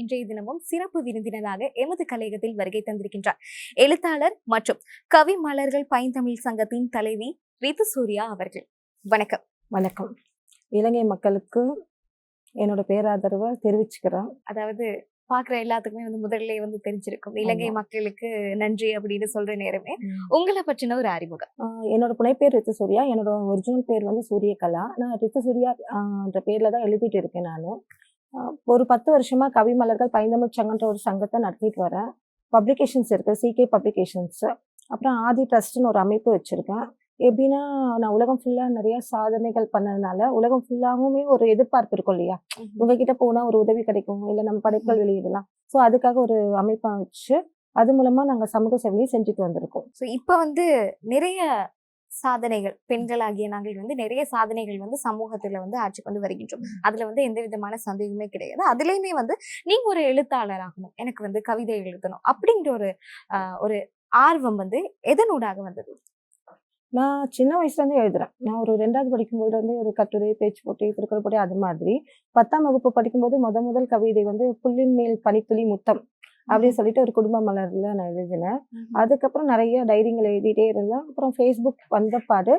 இன்றைய தினமும் சிறப்பு விருந்தினராக எமது கலையகத்தில் வருகை தந்திருக்கின்றார். எழுத்தாளர் மற்றும் கவி மலர்கள் பைந்தமிழ் சங்கத்தின் தலைவி ரித்து சூர்யா அவர்கள். வணக்கம். வணக்கம். இலங்கை மக்களுக்கு என்னோட பேராதரவை தெரிவிச்சுக்கிறேன். அதாவது பாக்குற எல்லாத்துக்குமே வந்து முதல்ல வந்து தெரிஞ்சிருக்கும். இலங்கை. மக்களுக்கு நன்றி அப்படின்னு சொல்ற நேரமே உங்களை பற்றின ஒரு அறிமுகம். என்னோட புனைப்பேர் ரித்து சூர்யா. என்னோட ஒரிஜினல் பேர் வந்து சூரியகலா. நான் ரித்து சூர்யா என்ற பேர்ல தான் எழுதிட்டு இருக்கேன் நான். ஒரு பத்து வருஷமா கவி மலர்கள் பைந்தமிழ் சங்கன்ற ஒரு சங்கத்தை நடத்திட்டு வரேன் பப்ளிகேஷன்ஸ் இருக்கு சிகே பப்ளிகேஷன்ஸ் அப்புறம் ஆதி ட்ரஸ்ட்னு ஒரு அமைப்பு வச்சிருக்கேன். எப்படின்னா நான் உலகம் ஃபுல்லா நிறைய சாதனைகள் பண்ணதுனால உலகம் ஃபுல்லாவுமே ஒரு எதிர்பார்ப்பு இருக்கும் இல்லையா? உங்ககிட்ட போனா ஒரு உதவி கிடைக்கும் இல்ல நம்ம படைப்புகள் வெளியிடலாம். ஸோ அதுக்காக ஒரு அமைப்பா வச்சு அது மூலமா நாங்க சமூக சேவையும் செஞ்சுட்டு வந்திருக்கோம். ஸோ இப்போ வந்து நிறைய சாதனைகள் பெண்களாகிய நாங்கள் வந்து நிறைய சாதனைகள் வந்து சமூகத்துல வந்து ஆட்சி கொண்டு வருகின்றோம். அதுல வந்து எந்த விதமான சந்தேகமே கிடையாது. அதுலயுமே வந்து நீங்க ஒரு எழுத்தாளர் ஆகணும் எனக்கு வந்து கவிதை எழுதணும் அப்படிங்கிற ஒரு ஆஹ், ஒரு ஆர்வம் வந்து எதனூடாக வந்தது? நான் சின்ன வயசுல இருந்தே எழுதுறேன். நான் ஒரு ரெண்டாவது படிக்கும் போதுல இருந்து ஒரு கட்டுரை பேச்சு போட்டி திருக்குறள் போட்டி அது மாதிரி. பத்தாம் வகுப்பு படிக்கும்போது முத முதல் கவிதை வந்து புல்லின் மேல் பனித்துளி முத்தம். அப்படின்னு சொல்லிட்டு ஒரு குடும்ப மலர்ல நான் எழுதினேன். அதுக்கப்புறம் நிறைய டைரிங்கள் எழுதிட்டே இருந்தேன். அப்புறம் ஃபேஸ்புக் வந்த பாடு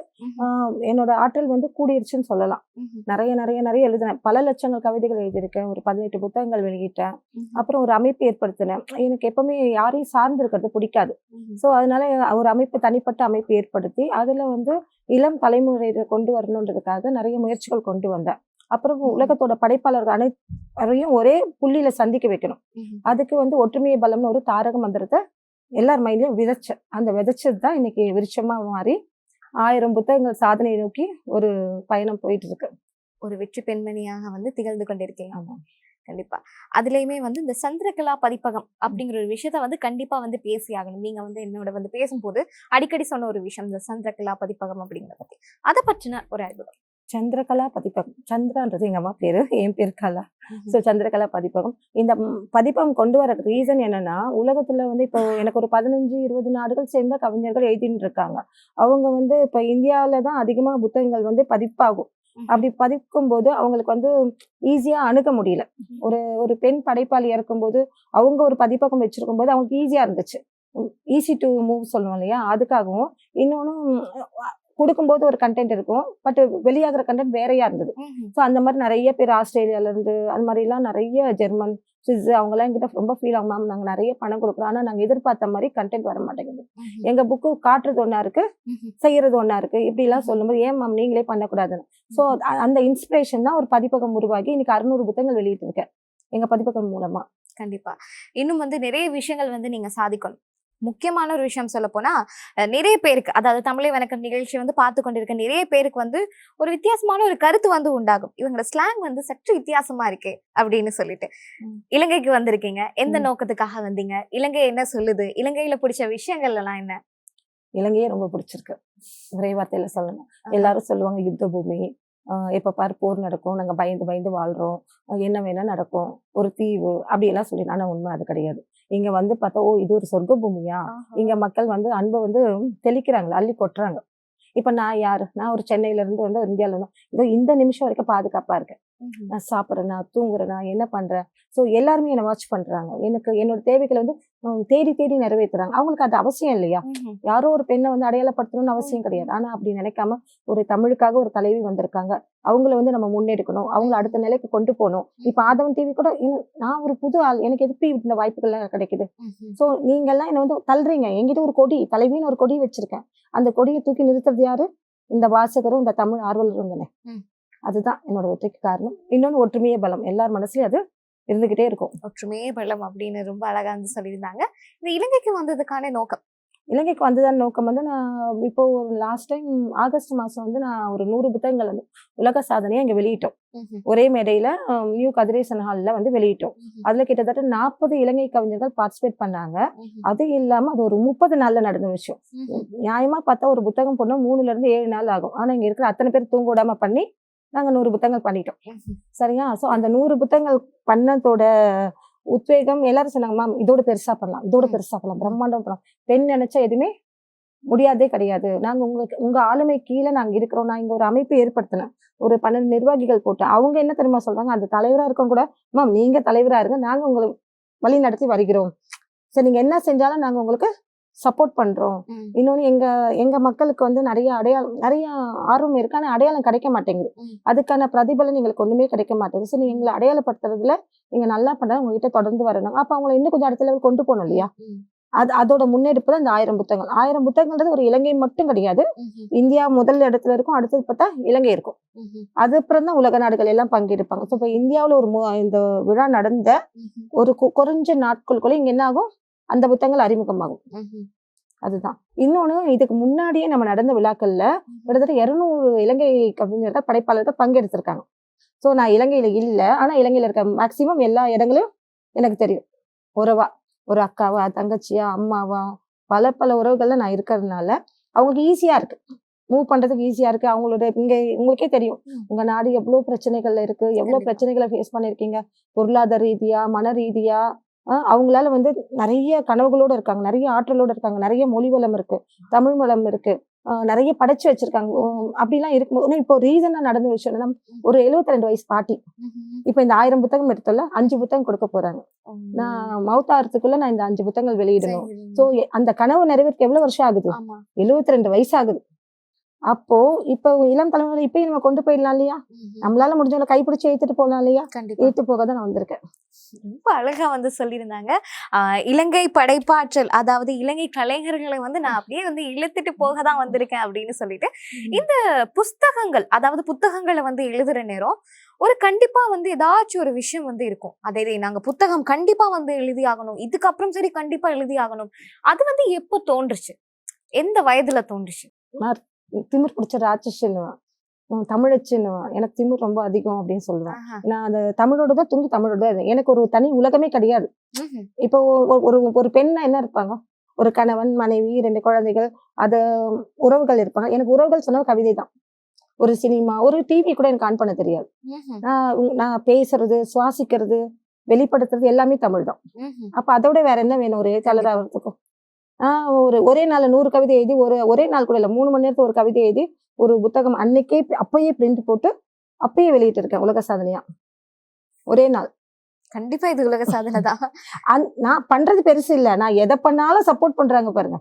என்னோட ஆற்றல் வந்து கூடிருச்சுன்னு சொல்லலாம். நிறைய நிறைய நிறைய எழுதினேன். பல லட்சங்கள் கவிதைகள் எழுதியிருக்கேன். ஒரு பதினெட்டு புத்தகங்கள் வெளியிட்டேன். அப்புறம் ஒரு அமைப்பு ஏற்படுத்தினேன். எனக்கு எப்பவுமே யாரையும் சார்ந்து இருக்கிறது பிடிக்காது ஸோ அதனால ஒரு அமைப்பு தனிப்பட்ட அமைப்பு ஏற்படுத்தி அதுல வந்து இளம் தலைமுறையை கொண்டு வரணுன்றதுக்காக நிறைய முயற்சிகள் கொண்டு வந்தேன். அப்புறம் உலகத்தோட படைப்பாளர்கள் அனைவரையும் ஒரே புள்ளியில சந்திக்க வைக்கணும். அதுக்கு வந்து ஒற்றுமையை பலம்னு ஒரு தாரக மந்திரத்தை எல்லார் மைண்ட்லயும் விதைச்சேன் அந்த விதைச்சது தான் இன்னைக்கு விருட்சமா மாறி ஆயிரம் புத்தகங்கள் சாதனை நோக்கி ஒரு பயணம் போயிட்டு இருக்கு ஒரு வெற்றி பெண்மணியாக வந்து திகழ்ந்து கொண்டிருக்கீங்க. ஆமா. கண்டிப்பா. அதுலயுமே வந்து இந்த சந்திரகலா பதிப்பகம் அப்படிங்கிற ஒரு விஷயத்த வந்து கண்டிப்பா வந்து பேசி ஆகணும். நீங்க வந்து என்னோட வந்து பேசும்போது அடிக்கடி சொன்ன ஒரு விஷயம் இந்த சந்திரகலா பதிப்பகம் அப்படிங்கிறத பத்தி. அதை பற்றின ஒரு அறிமுகம். சந்திரகலா பதிப்பகம். சந்திரான்றது எங்க அம்மா பேரு என் பேர் கலா. ஸோ சந்திரகலா பதிப்பகம். இந்த பதிப்பகம் கொண்டு வர ரீசன் என்னன்னா உலகத்துல வந்து இப்போ எனக்கு ஒரு பதினஞ்சு இருபது நாடுகள் சேர்ந்த கவிஞர்கள் எழுதிட்டு இருக்காங்க. அவங்க வந்து இப்போ இந்தியாவில தான் அதிகமா புத்தகங்கள் வந்து பதிப்பாகும். அப்படி பதிக்கும் போது அவங்களுக்கு வந்து ஈஸியா அணுக முடியல. ஒரு ஒரு பெண் படைப்பாளி இருக்கும்போது அவங்க ஒரு பதிப்பகம் வச்சிருக்கும் போது அவங்களுக்கு ஈஸியா இருந்துச்சு. ஈஸி டு மூவ் சொல்லுவோம் இல்லையா? அதுக்காகவும். இன்னொன்னு கொடுக்கும்போது ஒரு கண்டென்ட் இருக்கும். பட் வெளியாகிற கண்டென்ட் வேறையா இருந்தது? ஸோ அந்த மாதிரி நிறைய பேர் ஆஸ்திரேலியால இருந்து அந்த மாதிரிலாம் நிறைய ஜெர்மன் சுவிஸ் அவங்கெல்லாம் என்கிட்ட ரொம்ப ஃபீல் ஆகும் மேம் நாங்கள் நிறைய பணம் கொடுக்குறோம். ஆனால் நாங்கள் எதிர்பார்த்த மாதிரி கண்டென்ட் வர மாட்டேங்குது. எங்க புக்கு காட்டுறது ஒன்றா இருக்கு செய்யறது ஒன்றா இருக்கு. இப்படிலாம் சொல்லும்போது ஏன் மேம் நீங்களே பண்ணக்கூடாதுன்னு? ஸோ அந்த இன்ஸ்பிரேஷன் தான் ஒரு பதிப்பகம் உருவாகி இன்னைக்கு அறுநூறு புத்தகங்கள் வெளியிட்டு இருக்கேன் எங்க பதிப்பகம் மூலமா. கண்டிப்பா. இன்னும் வந்து நிறைய விஷயங்கள் வந்து நீங்க சாதிக்கணும். முக்கியமான ஒரு விஷயம் சொல்ல போனா நிறைய பேருக்கு அதாவது தமிழை வணக்கம் நிகழ்ச்சி வந்து பார்த்து கொண்டிருக்க நிறைய பேருக்கு வந்து ஒரு வித்தியாசமான ஒரு கருத்து வந்து உண்டாகும். இவங்களோட ஸ்லாங் வந்து சற்று வித்தியாசமா இருக்கே அப்படின்னு சொல்லிட்டு. இலங்கைக்கு வந்திருக்கீங்க. எந்த. நோக்கத்துக்காக வந்தீங்க? இலங்கை என்ன சொல்லுது? இலங்கையில பிடிச்ச விஷயங்கள் எல்லாம் என்ன? இலங்கையே ரொம்ப பிடிச்சிருக்கு. ஒரே வார்த்தையில சொல்லணும் எல்லாரும் சொல்லுவாங்க யுத்த பூமி எப்ப பாரு போர் நடக்கும் நாங்க பயந்து பயந்து வாழ்றோம். ஆஹ் என்ன வேணா நடக்கும். ஒரு தீவு அப்படி எல்லாம் சொல்லி ஆனா உண்மை அது கிடையாது. இங்க வந்து பார்த்தா ஓ இது ஒரு சொர்க்க பூமியா இங்க மக்கள் வந்து அன்பை வந்து தெளிக்கிறாங்க அள்ளி கொட்டுறாங்க. இப்ப நான் யாரு? நான் ஒரு சென்னையில இருந்து வந்து இருந்து இதோ இந்த நிமிஷம் வரைக்கும் பாதுகாப்பா இருக்கேன். நான் சாப்பிட்றேனா தூங்குறேனா என்ன பண்றேன்? ஸோ எல்லாருமே என்னை வாட்ச் பண்றாங்க. எனக்கு என்னோட தேவைகளை வந்து தேடி தேடி நிறைவேத்துறாங்க. அவங்களுக்கு அது அவசியம் இல்லையா. யாரோ ஒரு பெண்ணை வந்து அடையாளப்படுத்தணும்னு அவசியம் கிடையாது. ஆனா அப்படி நினைக்காம ஒரு தமிழுக்காக ஒரு தலைவி வந்திருக்காங்க. அவங்கள வந்து நம்ம முன்னெடுக்கணும். அவங்கள அடுத்த நிலைக்கு கொண்டு போகணும். இப்ப ஆதவன் டிவி கூட நான் ஒரு புது ஆள். எனக்கு எப்படி இந்த வாய்ப்புகள் எல்லாம் கிடைக்குது. சோ நீங்க எல்லாம் என்ன வந்து தள்ளுறீங்க. என்கிட்ட ஒரு கொடி தலைவின்னு ஒரு கொடி வச்சிருக்கேன். அந்த கொடியை தூக்கி நிறுத்துறது யாரு? இந்த வாசகரும் இந்த தமிழ் ஆர்வலரும் தானே. அதுதான் என்னோட வெற்றிக்கு காரணம். இன்னொன்னு ஒற்றுமையே பலம். எல்லார் மனசுலயும் அது இருந்துகிட்டே இருக்கும். ஒற்றுமையே பலம் அப்படின்னு ரொம்ப அழகா வந்து சொல்லியிருந்தாங்க. இந்த இலங்கைக்கு வந்ததுக்கான நோக்கம். இலங்கைக்கு வந்ததன் நோக்கம் வந்து நான் இப்போ ஒரு லாஸ்ட் டைம் ஆகஸ்ட் மாசம் வந்து நான் ஒரு நூறு புத்தகங்கள் வந்து உலக சாதனையை இங்க வெளியிட்டோம். ஒரே மேடையில நியூ கதிரேசன் ஹால்ல வந்து வெளியிட்டோம். அதுல கிட்டத்தட்ட நாற்பது இலங்கை கவிஞர்கள் பார்ட்டிசிபேட் பண்ணாங்க. அது இல்லாம அது ஒரு முப்பது நாள்ல நடந்த விஷயம். நியாயமா பார்த்தா ஒரு புத்தகம் போனா மூணுல இருந்து ஏழு நாள் ஆகும். ஆனா இங்க இருக்கிற அத்தனை பேர் தூங்க விடாம பண்ணி நாங்க நூறு புத்தகங்கள் பண்ணிட்டோம். சரியா? சோ அந்த நூறு புத்தகங்கள் பண்ணதோட உத்வேகம் எல்லாரும் சொன்னாங்க மேம் இதோட பெருசா பண்ணலாம் இதோட. பெருசா பண்ணலாம் பிரம்மாண்டம் பண்ணலாம். பெண் நினைச்சா எதுவுமே முடியாதே கிடையாது. நாங்க உங்களுக்கு உங்க ஆளுமை கீழே நாங்க இருக்கிறோம். நான் இங்க ஒரு அமைப்பு ஏற்படுத்தினேன். ஒரு பன்னெண்டு நிர்வாகிகள் போட்டு அவங்க என்ன தெரியுமா சொல்றாங்க? அந்த தலைவரா இருக்கவங்க கூட மேம் நீங்க தலைவரா இருங்க நாங்க உங்களை வழி நடத்தி வருகிறோம். சரி நீங்க என்ன செஞ்சாலும் நாங்க உங்களுக்கு சப்போர்ட் பண்றோம். இன்னொன்னு எங்க எங்க மக்களுக்கு வந்து நிறைய அடையாளம் நிறைய ஆர்வம் இருக்கு ஆனா அடையாளம் கிடைக்க மாட்டேங்குது. அதுக்கான பிரதிபலன் எங்களுக்கு ஒண்ணுமே கிடைக்க மாட்டேங்குது சரி எங்களை அடையாளப்படுத்துறதுல நீங்க நல்லா பண்ண உங்ககிட்ட தொடர்ந்து வரணும் அப்ப அவங்களை இன்னும் கொஞ்சம் அடுத்த லெவல் கொண்டு போகணும் இல்லையா. அது அதோட முன்னெடுப்பு தான் இந்த ஆயிரம் புத்தகங்கள் ஆயிரம் புத்தகங்கள்ன்றது ஒரு இலங்கை மட்டும் கிடையாது. இந்தியா முதல் இடத்துல இருக்கும் அடுத்தது பார்த்தா இலங்கை இருக்கும். அது அப்புறம் தான் உலக நாடுகள் எல்லாம் பங்கெடுப்பாங்க ஸோ இப்போ இந்தியாவில் ஒரு இந்த விழா நடந்த. ஒரு குறைஞ்ச நாட்களுக்குள்ள இங்க என்ன ஆகும் அந்த புத்தகங்கள் அறிமுகமாகும். அதுதான். இன்னொன்னு இதுக்கு முன்னாடியே நம்ம நடந்த விழாக்கள்ல கிட்டத்தட்ட இருநூறு இலங்கை கவிஞர்கள் படைப்பாளர்கள் பங்கெடுத்திருக்காங்க. ஸோ நான் இலங்கையில இல்ல. ஆனா இலங்கையில இருக்க மேக்சிமம் எல்லா இடங்களையும் எனக்கு தெரியும். உறவா ஒரு அக்காவா தங்கச்சியா அம்மாவா பல பல உறவுகள்ல நான் இருக்கிறதுனால அவங்களுக்கு ஈஸியா இருக்கு. மூவ் பண்றதுக்கு ஈஸியா இருக்கு. அவங்களோட இங்க உங்களுக்கே தெரியும். உங்க நாடு எவ்வளவு பிரச்சனைகள்ல இருக்கு எவ்வளவு. பிரச்சனைகளை ஃபேஸ் பண்ணிருக்கீங்க? பொருளாதார ரீதியா மன ரீதியா அவங்களால வந்து நிறைய கனவுகளோட இருக்காங்க. நிறைய ஆற்றலோட இருக்காங்க. நிறைய மொழி வளம் இருக்கு. தமிழ் வளம் இருக்கு. நிறைய படைச்சு வச்சிருக்காங்க. அப்படிலாம் இருக்கும்போது இப்போ ரீசனா நடந்த விஷயம் என்னன்னா ஒரு 72 ரெண்டு வயசு பாட்டி. இப்போ இந்த ஆயிரம் புத்தகம் எடுத்தோம்ல அஞ்சு புத்தகம் கொடுக்க போறாங்க. நான் மவுத்தாரத்துக்குள்ள நான் இந்த அஞ்சு புத்தகங்கள் வெளியிடணும். சோ அந்த கனவு நிறைவேற்ற எவ்வளவு வருஷம் ஆகுது? 72 ரெண்டு வயசு ஆகுது. அப்போ இப்போ இளம் தலைமுறை இப்பயும் நம்ம கொண்டு போயிடலாம் இல்லையா. நம்மளால முடிஞ்சவளை கைப்பிடிச்சு ஏத்துட்டு போகலாம் இல்லையா? ஏத்து போக தான் நான் வந்திருக்கேன். ரொம்ப அழகா வந்து சொல்லியிருந்தாங்க. இலங்கை படைப்பாற்றல் அதாவது இலங்கை கலைஞர்களை வந்து நான் அப்படியே வந்து இழுத்துட்டு போக தான் வந்திருக்கேன் அப்படின்னு சொல்லிட்டு இந்த புஸ்தகங்கள் அதாவது புத்தகங்களை வந்து எழுதுற நேரம் ஒரு கண்டிப்பா வந்து ஏதாச்சும் ஒரு விஷயம் வந்து இருக்கும். அதே நாங்க புத்தகம் கண்டிப்பா வந்து எழுதி ஆகணும். இதுக்கப்புறம் சரி கண்டிப்பா எழுதி ஆகணும். அது வந்து எப்போ தோன்றுச்சு? எந்த வயதுல தோன்றுச்சு? திமிர் பிடிச்ச ராட்சசன்னுவான் தமிழச்சுன்னுவான் எனக்கு திமிர் ரொம்ப அதிகம் அப்படின்னு சொல்லுவேன். நான் அந்த தமிழோட தான் துங்கி தமிழோட தான். எனக்கு ஒரு தனி உலகமே கிடையாது. இப்போ ஒரு ஒரு பெண்ணா என்ன இருப்பாங்க ஒரு கணவன் மனைவி ரெண்டு குழந்தைகள் அது உறவுகள் இருப்பாங்க எனக்கு உறவுகள் சொன்ன கவிதை தான் ஒரு சினிமா ஒரு டிவி கூட எனக்கு ஆன் பண்ண தெரியாது. நான் நான் பேசுறது சுவாசிக்கிறது வெளிப்படுத்துறது எல்லாமே தமிழ் தான். அப்ப அதோட வேற என்ன வேணும் ஒரு எழுத்தாளர் ஆகிறதுக்கும் ஒரு ஒரே நாள்ல நூறு கவிதை எழுதி ஒரு ஒரே நாள் கூட இல்ல மூணு மணி நேரத்துக்கு ஒரு கவிதை எழுதி ஒரு புத்தகம் அன்னைக்கே அப்பயே பிரிண்ட் போட்டு அப்பயே வெளியிட்டு இருக்கேன் உலக சாதனையா. ஒரே நாள். கண்டிப்பா இது உலக சாதனை தான். நான் பண்றது பெருசு இல்ல. நான் எதை பண்ணாலும் சப்போர்ட் பண்றாங்க பாருங்க.